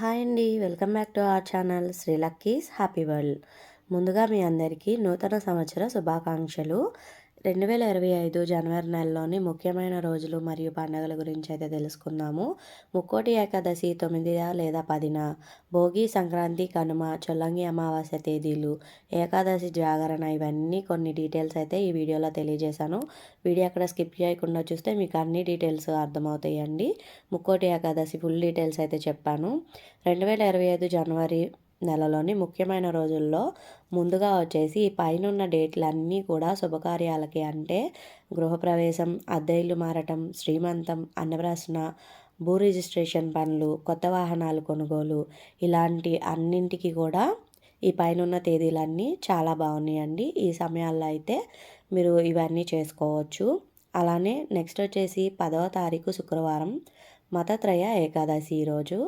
Hi అండి. Welcome back to our channel Sri Lucky's Happy World. ముందుగా మీ అందరికీ నూతన సంవత్సర శుభాకాంక్షలు. రెండు వేల ఇరవై ఐదు జనవరి నెలలోని ముఖ్యమైన రోజులు మరియు పండుగల గురించి అయితే తెలుసుకుందాము. ముక్కోటి ఏకాదశి తొమ్మిదిన లేదా పదిన భోగి సంక్రాంతి కనుమ చొల్లంగి అమావాస్య తేదీలు ఏకాదశి జాగరణ ఇవన్నీ కొన్ని డీటెయిల్స్ అయితే ఈ వీడియోలో తెలియజేశాను. వీడియో అక్కడ స్కిప్ చేయకుండా చూస్తే మీకు అన్ని డీటెయిల్స్ అర్థమవుతాయండి. ముక్కోటి ఏకాదశి ఫుల్ డీటెయిల్స్ అయితే చెప్పాను. రెండు వేల ఇరవై ఐదు జనవరి నెలలోని ముఖ్యమైన రోజుల్లో ముందుగా వచ్చేసి ఈ పైనున్న డేట్లన్నీ కూడా శుభకార్యాలకి అంటే గృహప్రవేశం అద్దె ఇల్లు మారటం శ్రీమంతం అన్నప్రాసన భూ రిజిస్ట్రేషన్ పనులు కొత్త వాహనాలు కొనుగోలు ఇలాంటి అన్నింటికి కూడా ఈ పైనున్న తేదీలన్నీ చాలా బాగున్నాయండి. ఈ సమయాల్లో అయితే మీరు ఇవన్నీ చేసుకోవచ్చు. అలానే నెక్స్ట్ వచ్చేసి పదవ తారీఖు శుక్రవారం మతత్రయ ఏకాదశి ఈరోజు.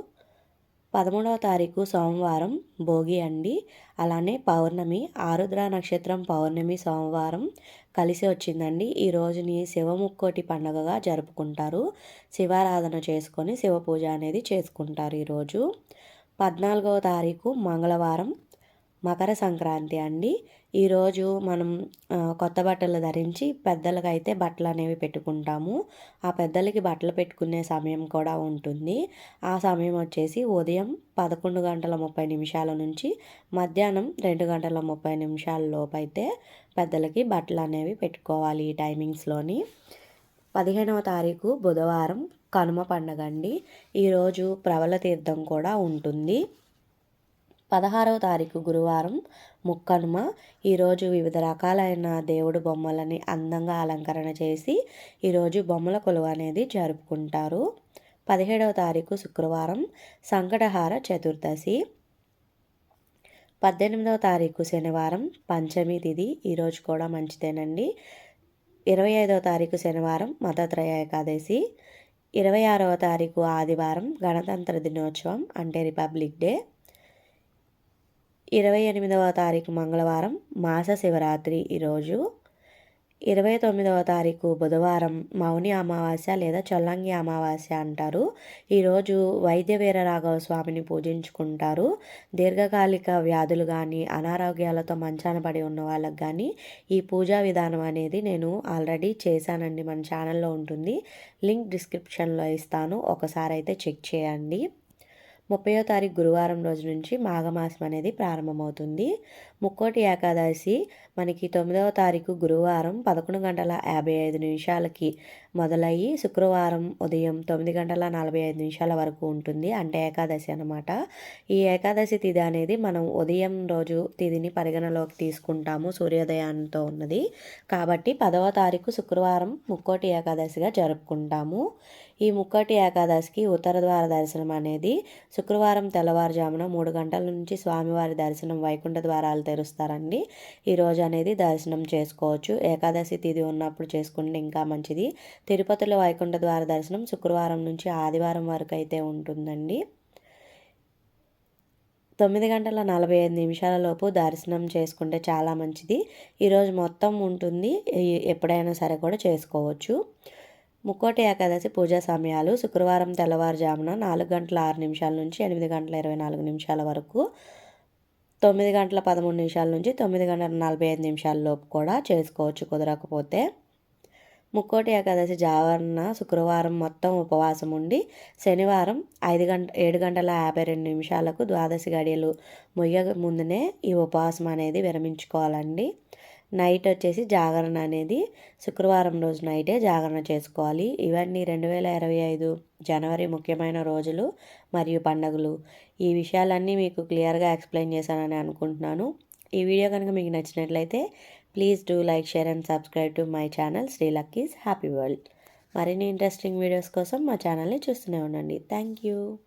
పదమూడవ తారీఖు సోమవారం భోగి అండి. అలానే పౌర్ణమి ఆరుద్ర నక్షత్రం పౌర్ణమి సోమవారం కలిసి వచ్చిందండి. ఈ రోజుని శివముక్కోటి పండుగగా జరుపుకుంటారు. శివారాధన చేసుకొని శివ పూజ అనేది చేసుకుంటారు ఈరోజు పద్నాలుగవ తారీఖు మంగళవారం మకర సంక్రాంతి అండి. ఈరోజు మనం కొత్త బట్టలు ధరించి పెద్దలకు అయితే బట్టలు అనేవి పెట్టుకుంటాము. ఆ పెద్దలకి బట్టలు పెట్టుకునే సమయం కూడా ఉంటుంది. ఆ సమయం వచ్చేసి ఉదయం పదకొండు గంటల ముప్పై నిమిషాల నుంచి మధ్యాహ్నం రెండు గంటల ముప్పై నిమిషాల లోపు అయితే పెద్దలకి బట్టలు అనేవి పెట్టుకోవాలి ఈ టైమింగ్స్లోని. పదిహేనవ తారీఖు బుధవారం కనుమ పండగ అండి. ఈరోజు ప్రబల తీర్థం కూడా ఉంటుంది. పదహారవ తారీఖు గురువారం ముక్కనుమ. ఈరోజు వివిధ రకాలైన దేవుడు బొమ్మలని అందంగా అలంకరణ చేసి ఈరోజు బొమ్మల కొలువ అనేది జరుపుకుంటారు. పదిహేడవ తారీఖు శుక్రవారం సంకటహార చతుర్దశి. పద్దెనిమిదవ తారీఖు శనివారం పంచమి తిథి ఈరోజు కూడా మంచిదేనండి. ఇరవై ఐదవ తారీఖు శనివారం మతత్రయ ఏకాదశి. ఇరవై ఆరవ తారీఖు ఆదివారం గణతంత్ర దినోత్సవం అంటే రిపబ్లిక్ డే. ఇరవై ఎనిమిదవ తారీఖు మంగళవారం మాస శివరాత్రి ఈరోజు. ఇరవై తొమ్మిదవ తారీఖు బుధవారం మౌని అమావాస్య లేదా చొల్లంగి అమావాస్య అంటారు. ఈరోజు వైద్య వీర రాఘవ స్వామిని పూజించుకుంటారు. దీర్ఘకాలిక వ్యాధులు కానీ అనారోగ్యాలతో మంచాన పడి ఉన్న వాళ్ళకి కానీ ఈ పూజా విధానం అనేది నేను ఆల్రెడీ చేశానండి. మన ఛానల్లో ఉంటుంది. లింక్ డిస్క్రిప్షన్లో ఇస్తాను. ఒకసారి అయితే చెక్ చేయండి. ముప్పయో తారీఖు గురువారం రోజు నుంచి మాఘమాసం అనేది ప్రారంభమవుతుంది. ముక్కోటి ఏకాదశి మనకి తొమ్మిదవ తారీఖు గురువారం పదకొండు గంటల యాభై ఐదు నిమిషాలకి మొదలయ్యి శుక్రవారం ఉదయం తొమ్మిది గంటల నలభై ఐదు నిమిషాల వరకు ఉంటుంది. అంటే ఏకాదశి అనమాట ఈ ఏకాదశి తిథి అనేది మనం ఉదయం రోజు తిథిని పరిగణలోకి తీసుకుంటాము సూర్యోదయంతో ఉన్నది. కాబట్టి పదవ తారీఖు శుక్రవారం ముక్కోటి ఏకాదశిగా జరుపుకుంటాము. ఈ ముక్కటి ఏకాదశికి ఉత్తర ద్వార దర్శనం అనేది శుక్రవారం తెల్లవారుజామున మూడు గంటల నుంచి స్వామివారి దర్శనం వైకుంఠ ద్వారాలు తెరుస్తారండి. ఈరోజు అనేది దర్శనం చేసుకోవచ్చు. ఏకాదశి తిథి ఉన్నప్పుడు చేసుకుంటే ఇంకా మంచిది. తిరుపతిలో వైకుంఠ ద్వార దర్శనం శుక్రవారం నుంచి ఆదివారం వరకు అయితే ఉంటుందండి. తొమ్మిది గంటల నలభై ఐదు నిమిషాల లోపు దర్శనం చేసుకుంటే చాలా మంచిది. ఈరోజు మొత్తం ఉంటుంది. ఎప్పుడైనా సరే కూడా చేసుకోవచ్చు. ముక్కోటి ఏకాదశి పూజా సమయాలు శుక్రవారం తెల్లవారుజామున నాలుగు గంటల ఆరు నిమిషాల నుంచి ఎనిమిది గంటల ఇరవై నాలుగు నిమిషాల వరకు తొమ్మిది గంటల పదమూడు నిమిషాల నుంచి తొమ్మిది గంటల నలభై ఐదు నిమిషాల లోపు కూడా చేసుకోవచ్చు కుదరకపోతే. ముక్కోటి ఏకాదశి జావరణ శుక్రవారం మొత్తం ఉపవాసం ఉండి శనివారం ఐదు గంట ఏడు గంటల యాభై రెండు నిమిషాలకు ద్వాదశి గడియలు మొయ్య ముందునే ఈ ఉపవాసం అనేది విరమించుకోవాలండి. నైట్ వచ్చేసి జాగరణ అనేది శుక్రవారం రోజు నైటే జాగరణ చేసుకోవాలి. ఇవన్నీ రెండు వేల ఇరవై ఐదు జనవరి ముఖ్యమైన రోజులు మరియు పండుగలు. ఈ విషయాలన్నీ మీకు క్లియర్గా ఎక్స్ప్లెయిన్ చేశానని అనుకుంటున్నాను. ఈ వీడియో కనుక మీకు నచ్చినట్లయితే please do like share and subscribe to my channel Sri Lucky's Happy World. మరిన్ని ఇంట్రెస్టింగ్ వీడియోస్ కోసం మా ఛానల్ని చూస్తూనే ఉండండి. Thank you.